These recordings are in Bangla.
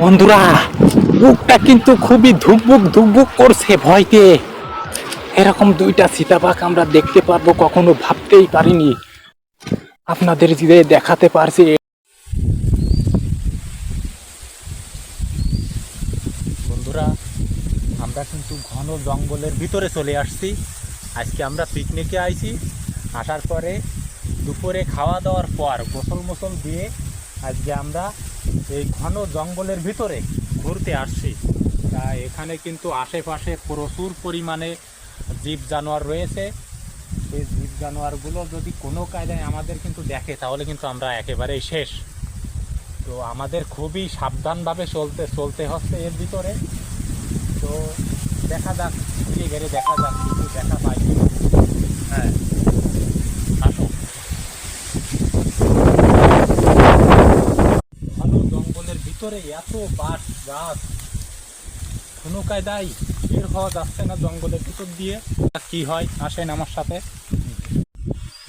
বন্ধুরা, বুকটা কিন্তু খুবই ধুকবুক ধুকবুক করছে ভয়তে। এরকম দুইটা সীতাবাঘ আমরা দেখতে পারব, কখনো ভাবতেই পারিনি। আপনাদের যে দেখাতে পারছি, বন্ধুরা, আমরা কিন্তু ঘন জঙ্গলের ভিতরে চলে আসছি। আজকে আমরা পিকনিকে আইছি। আসার পরে দুপুরে খাওয়া দাওয়ার পর গোসল মোসল দিয়ে আজকে আমরা এই ঘন জঙ্গলের ভিতরে ঘুরতে আসছি। তা এখানে কিন্তু আশেপাশে প্রচুর পরিমাণে জীব জানোয়ার রয়েছে। সেই জীব জানোয়ারগুলো যদি কোনো কায়দায় আমাদের কিন্তু দেখে, তাহলে কিন্তু আমরা একেবারেই শেষ। তো আমাদের খুবই সাবধানভাবে চলতে চলতে হচ্ছে এর ভিতরে। তো দেখা যাক ঘুরে গেলে দেখা যাক, কিছু দেখা পাই। হ্যাঁ। ভিতরে এত বাস গাছ। কোনো কায়দায় বের হওয়া যাচ্ছে না জঙ্গলের ভিতর দিয়ে। কি হয়? আসেন আমার সাথে।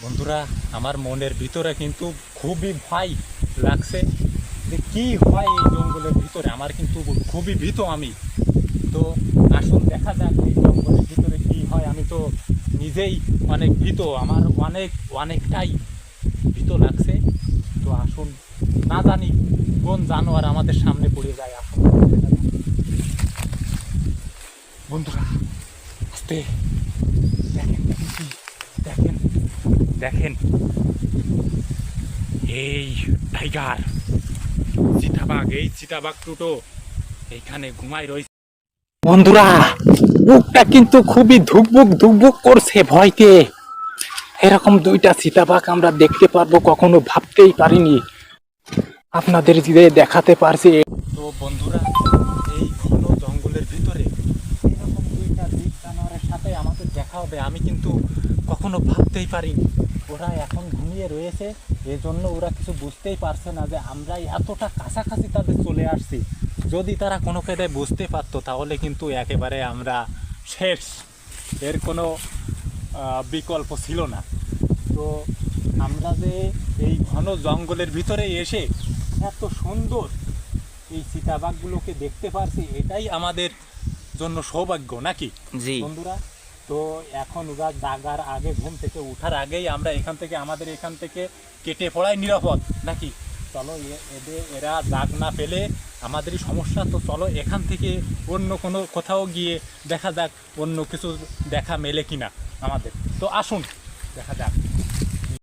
বন্ধুরা, আমার মনের ভিতরে কিন্তু খুবই ভয় লাগছে যে কি হয় এই জঙ্গলের ভিতরে? আমার কিন্তু খুবই ভীত আমি। তো আসুন, দেখা যাক এই জঙ্গলের ভিতরে কি হয়। আমি তো নিজেই অনেক ভীত। আমার অনেক, অনেকটাই ভীত লাগছে। তো আসুন। না জানি কোন জানোয়ার আমাদের সামনে পড়ে যায়, আসুন। বন্ধুরা, আস্তে। দেখেন দেখেন দেখেন। দেখেন। এই টাইগার চিতাবাঘ, এই চিতাবাঘ টুটো এইখানে ঘুমাই রয়েছে। বন্ধুরা, বুকটা কিন্তু খুবই ধুকবুক ধুকবুক করছে ভয়তে এরকম দুইটা চিতাবাঘ আমরা দেখতে পারব, কখনো ভাবতেই পারিনি। আপনাদের যে দেখাতে পারছি তো বন্ধুরা, এই ঘন জঙ্গলের ভিতরে এরকম দুইটা জীব জানোয়ারের সাথে আমাদের দেখা হবে। আমি কিন্তু কখনো ভাবতেই পারিনি। ওরা এখন ঘুমিয়ে রয়েছে। এজন্য ওরা কিছু বুঝতেই পারছে না যে আমরা এতটা কাছাকাছি তাদের চলে আসছি। যদি তারা কোনো কায়দায় বুঝতে পারতো, তাহলে কিন্তু একেবারে আমরা শেষ। এর কোনো বিকল্প ছিল না। তো আমরা যে এই ঘন জঙ্গলের ভিতরে এসে এত সুন্দর এই চিতাবাঘগুলোকে দেখতে পারছি এটাই আমাদের জন্য সৌভাগ্য নাকি? জি। বন্ধুরা তো এখন ওরা জাগার আগে ঘুম থেকে ওঠার আগেই আমরা এখান থেকে আমাদের এখান থেকে কেটে পড়াই নিরাপদ নাকি? চলো এ- এদের এরা দাগ না পেলে আমাদেরই সমস্যা তো চলো এখান থেকে অন্য কোনো কোথাও গিয়ে দেখা যাক অন্য কিছু দেখা মেলে কিনা আমাদের। তো আসুন দেখা যাক।